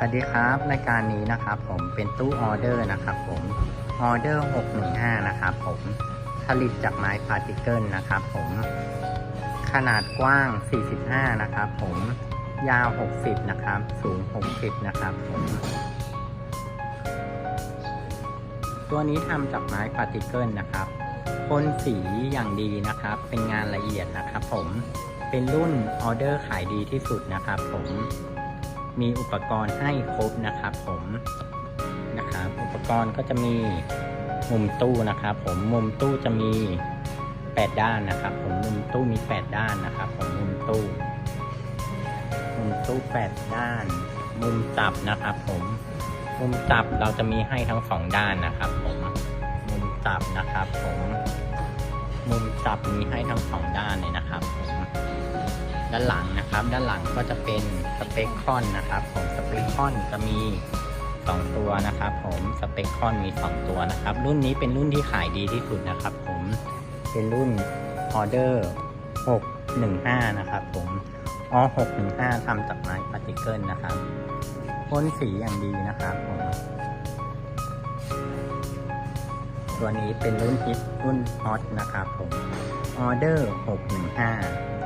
สวัสดีครับรายการนี้นะครับผมเป็นตู้ออเดอร์นะครับผมออเดอร์ 615 นะครับผมผลิตจากไม้พาร์ติเกิลนะครับผมขนาดกว้าง 45 นะครับผมยาว 60 นะครับสูง 60 นะครับผมตัวนี้ทำจากไม้พาร์ติเกิลนะครับพ่นสีอย่างดีนะครับ เป็นงานละเอียดนะครับผมเป็นรุ่นออเดอร์ขายดีที่สุดนะครับผม มีอุปกรณ์ให้ครบนะครับผมนะครับอุปกรณ์ก็จะมีมุมตู้นะครับ ผมมุมตู้จะมี 8 ด้านนะครับ ผมมุมตู้มี 8 ด้านนะครับ ผมมุมตู้ มุมตู้ 8 ด้าน มุมจับนะครับ ผมมุมจับเราจะมีให้ทั้งสองด้านนะครับ ผม มุมจับนะครับ ผม มุมจับมีให้ทั้งสองด้านเลยนะครับ ด้านหลังนะครับ ด้านหลังก็จะเป็นสเปคคอนนะครับผมสเปคคอนจะมี 2 ตัวนะครับ ผมสเปคคอนมี 2 ตัวนะครับ รุ่นนี้เป็นรุ่นที่ขายดีที่สุดนะครับ ผมเป็นรุ่นออเดอร์615 นะครับ ผมอ615ทำจากไม้พาร์ติเกิลนะครับพ่นสีอย่างดีนะครับผมตัวนี้เป็นรุ่นฮิตรุ่นฮอตนะครับผมออเดอร์615